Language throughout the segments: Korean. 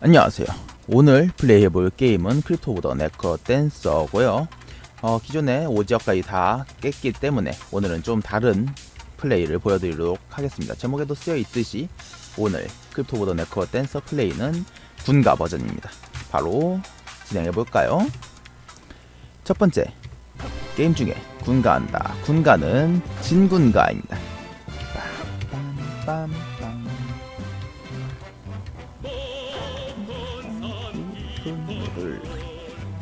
안녕하세요. 오늘 플레이해볼 게임은 크립토보더 네커 댄서고요. 어, 기존에 5지역까지 다 깼기 때문에 오늘은 좀 다른 플레이를 보여드리도록 하겠습니다. 제목에도 쓰여 있듯이 오늘 크립토보더 네커 댄서 플레이는 군가 버전입니다. 바로 진행해볼까요? 첫 번째, 게임 중에 군가한다. 군가는 진군가입니다. 빰 빰 빰 빰. 군가를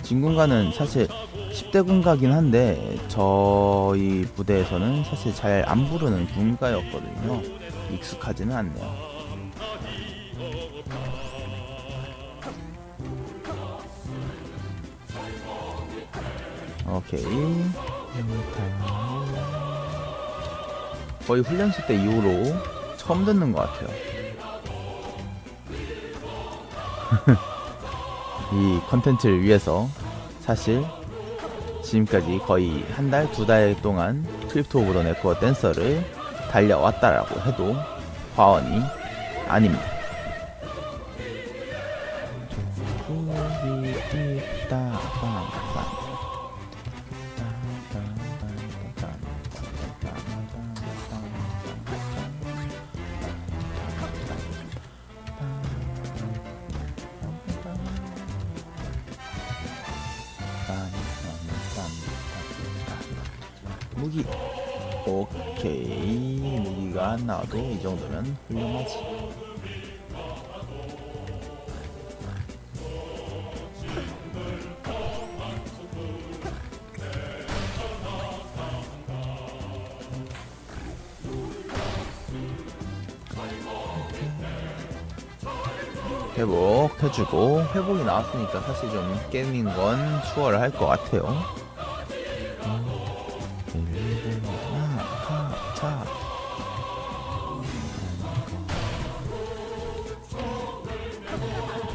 진군가는 사실 10대 군가긴 한데 저희 부대에서는 사실 잘 안 부르는 군가였거든요. 익숙하지는 않네요. 오케이. 거의 훈련소 때 이후로 처음 듣는 것 같아요. 이 컨텐츠를 위해서 사실 지금까지 거의 한 달, 두 달 동안 크립토 오브 더 네트워크 댄서를 달려왔다라고 해도 과언이 아닙니다. 무기. 오케이. 무기가 안 나와도 이 정도면 훌륭하지. 회복해주고 회복이 나왔으니까 사실 좀 깨는 건 수월할 것 같아요. 자.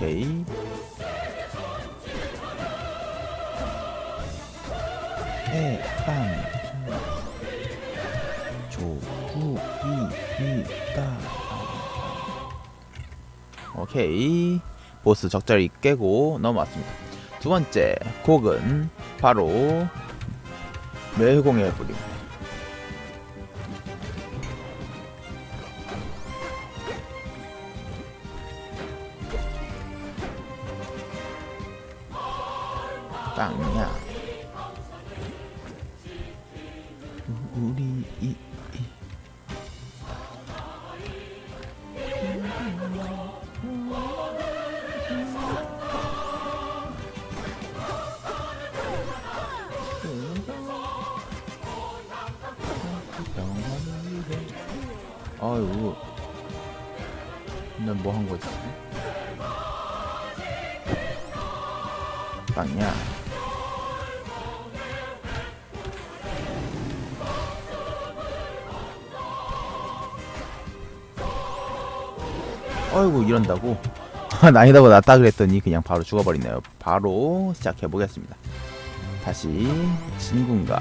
오케이. 해, 빰. 조, 구, 이, 이, 따. 오케이. 보스 적절히 깨고 넘어왔습니다. 두 번째 곡은 바로 멸공의 불입니다. 아유. 난 뭐 한 거지? 빵야. 어이구 이런다고? 난이다고 낫다 그랬더니 그냥 바로 죽어버리네요. 바로 시작해 보겠습니다. 다시 진군가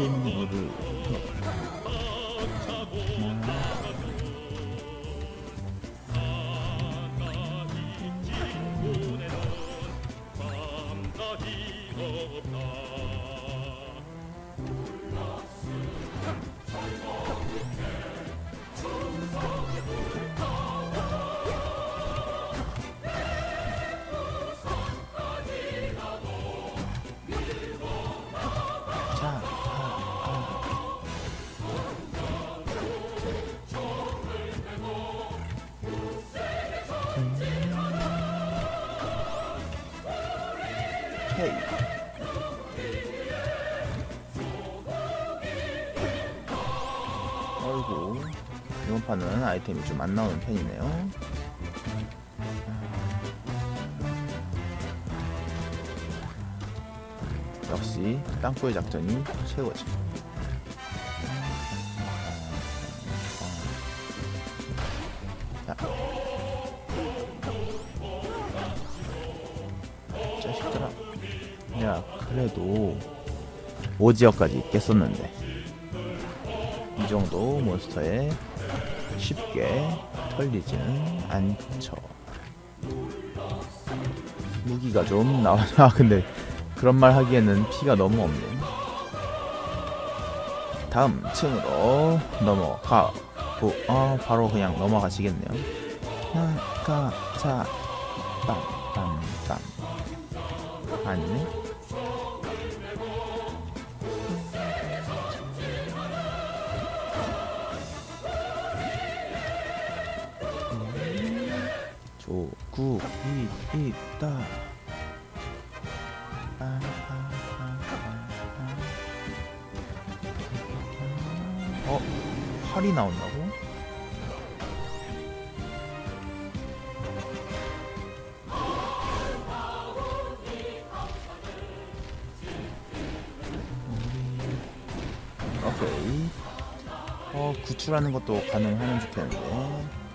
이름 판은 아이템이 좀 안 나오는 편이네요. 역시 땅굴 작전이 최고지. 자. 자식들아. 야, 그래도 5지역까지 깼었는데 이 정도 몬스터에 쉽게 털리지는 않죠. 무기가 좀 나와야 근데 그런 말 하기에는 피가 너무 없네. 다음 층으로 넘어가 고, 어, 바로 그냥 넘어가시겠네요. 나가 자 빰 빰 빰 아니네. 조국이 있다. 아, 아, 아. 어, 활이 나온다고? 오케이. 어, 구출하는 것도 가능하면 좋겠는데.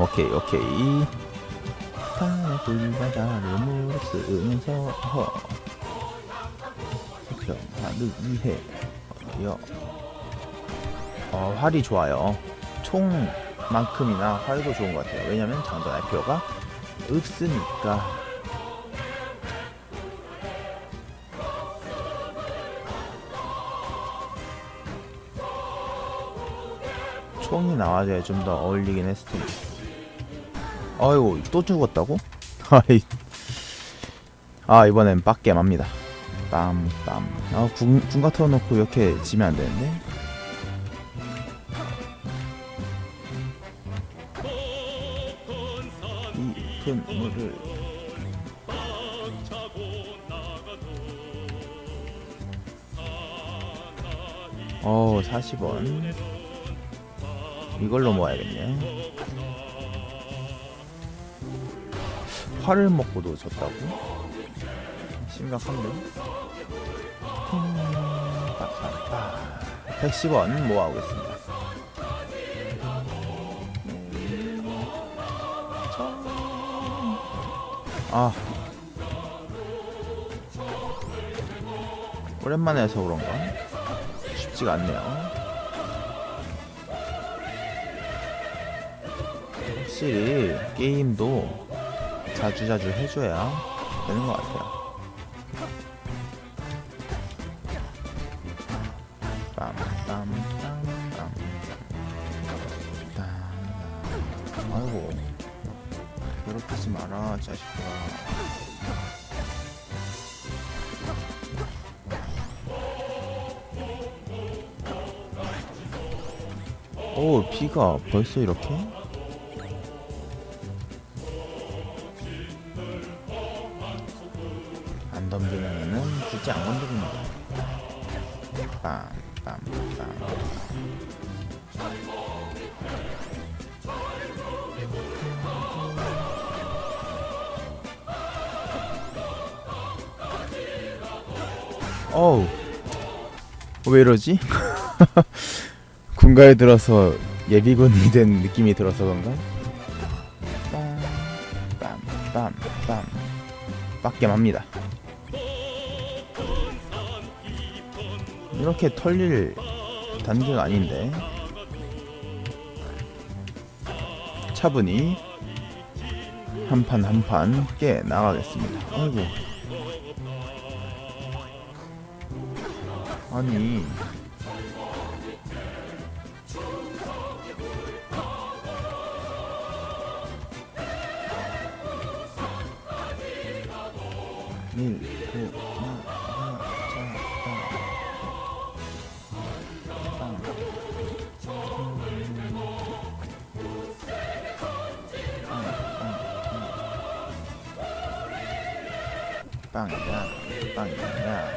오케이, 오케이. 파의 불바다를 무릅쓰면서 허. 평화를 위해 여. 어, 활이 좋아요. 총만큼이나 활도 좋은 것 같아요. 왜냐면 장전할 필요가 없으니까. 총이 나와줘야 좀 더 어울리긴 했을 텐데. 아이고 또 죽었다고? 아이. 아 이번엔 빡게 맙니다. 빰빰. 아 군, 군 같아 놓고 이렇게 지면 안 되는데. 이큰 물을 어 40원 이걸로 모아야겠네 화를 먹고도 졌다고? 심각한데? 음, 빠빠빠. 110원 모아오겠습니다 아 오랜만에 해서 그런가? 쉽지가 않네요 확실히 게임도 자주자주 해줘야 되는 것 같아요. 아이고 괴롭히지 마라 자식들아. 오 비가 벌써 이렇게? 안 덤비면은 굳이 안 건드립니다. 빰 빰 빰. 어우 왜 이러지? 군가에 들어서 예비군이 된 느낌이 들어서 그런가? 빰 빰 빰 빰 빡겜합니다. 이렇게 털릴 단계가 아닌데. 차분히 한 판 한 판 깨 나가겠습니다. 아이고. 아니 빵, 빵, 빵. 빵이야.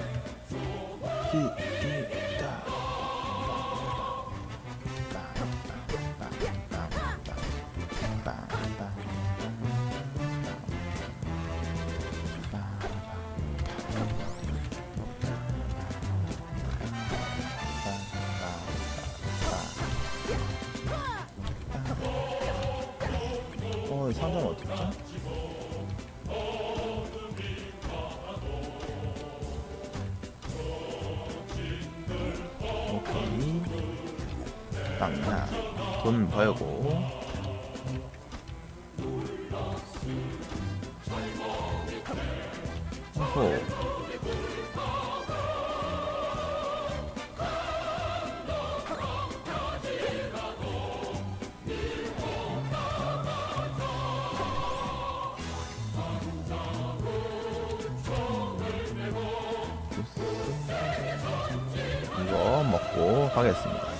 히, 히다. 빵, 빵, 빵, 빵, 빵, 빵, 빵. 어, 상점 어딨죠? 빵야 돈 벌고 오호 이거 먹고 가겠습니다.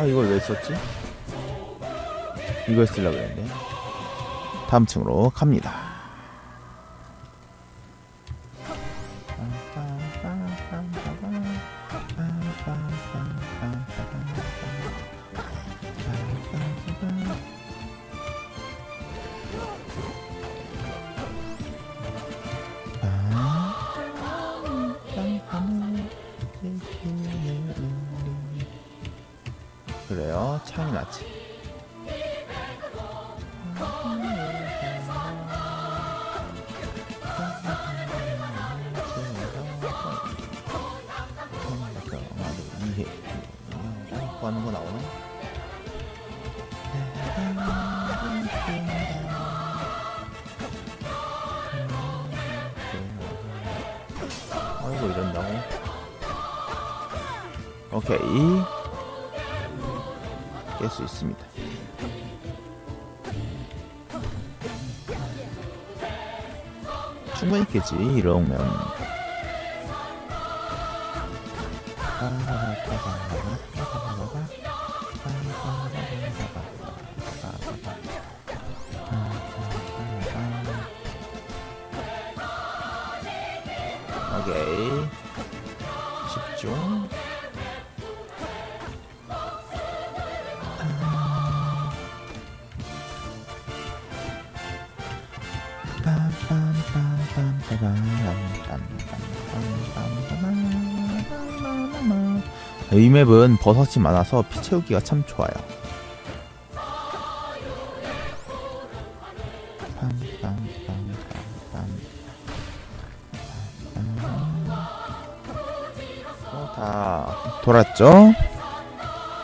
아 이걸 왜 썼지? 이걸 쓰려고 했는데 다음 층으로 갑니다. 그래요. 창이 낫지. 이해 하 깰 수 있습니다. 충분히 깨지 이러면 오케이 이 맵은 버섯이 많아서 피 채우기가 참 좋아요. 어, 다 돌았죠?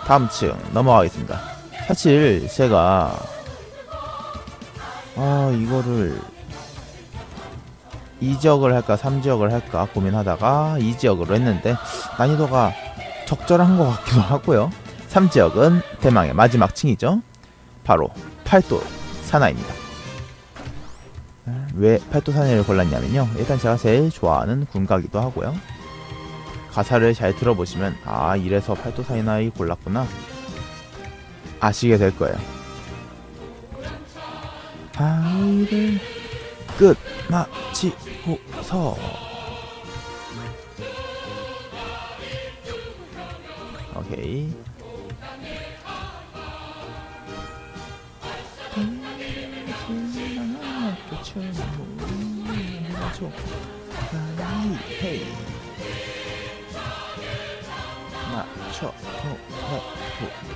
다음 층 넘어가겠습니다. 사실 제가 아 이거를 2지역을 할까 3지역을 할까 고민하다가 2지역으로 했는데 난이도가 적절한 것 같기도 하고요. 3지역은 대망의 마지막 층이죠. 바로 팔도 사나이입니다. 왜 팔도 사나이를 골랐냐면요. 일단 제가 제일 좋아하는 군가기도 하고요. 가사를 잘 들어보시면 아 이래서 팔도 사나이 골랐구나. 아시게 될 거예요. 바위를 끝 마치고서. 오케이. 헤이. 맞춰.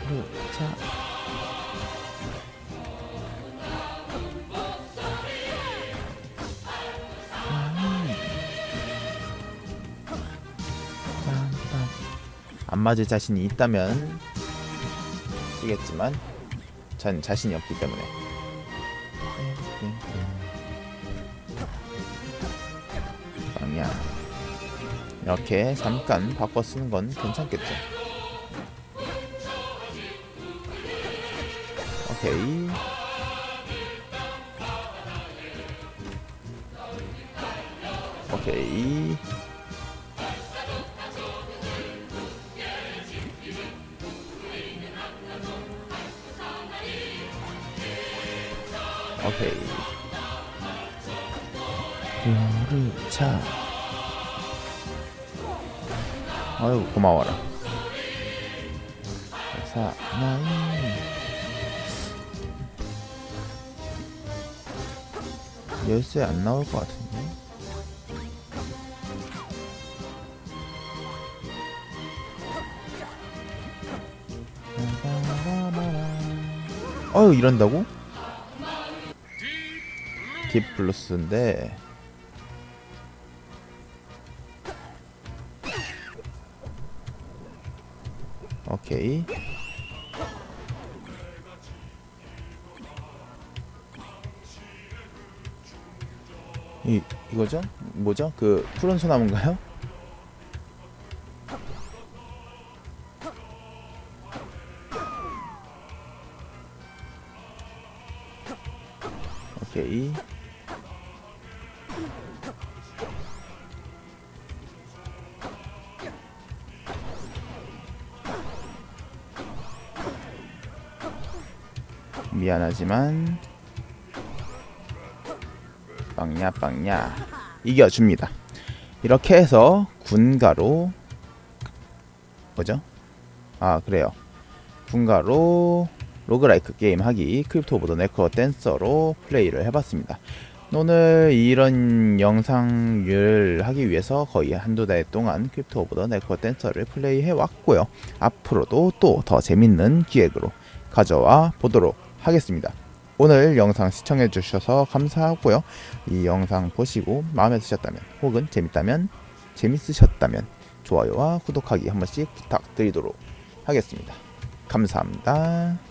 보자 안 맞을 자신이 있다면 쓰겠지만 전 자신이 없기 때문에. 방향 이렇게 잠깐 바꿔 쓰는 건 괜찮겠죠. 오케이. 오케이 오케이. 요르차. 아유 고마워라. 사 나이. 열쇠 안 나올 것 같은데. 어유 이런다고? 딥 블루스인데 오케이. 이 이거죠? 뭐죠? 그 푸른 소나무인가요? 오케이. 미안하지만 빵야 빵야 이겨줍니다. 이렇게 해서 군가로 뭐죠? 아 그래요. 군가로 로그라이크 게임 하기 크립토 오브 더 네커 댄서로 플레이를 해봤습니다. 오늘 이런 영상을 하기 위해서 거의 한두 달 동안 크립토 오브 더 네커 댄서를 플레이해 왔고요. 앞으로도 또 더 재밌는 기획으로 가져와 보도록 하겠습니다. 오늘 영상 시청해 주셔서 감사하고요. 이 영상 보시고 마음에 드셨다면 혹은 재밌다면 재밌으셨다면 좋아요와 구독하기 한 번씩 부탁드리도록 하겠습니다. 감사합니다.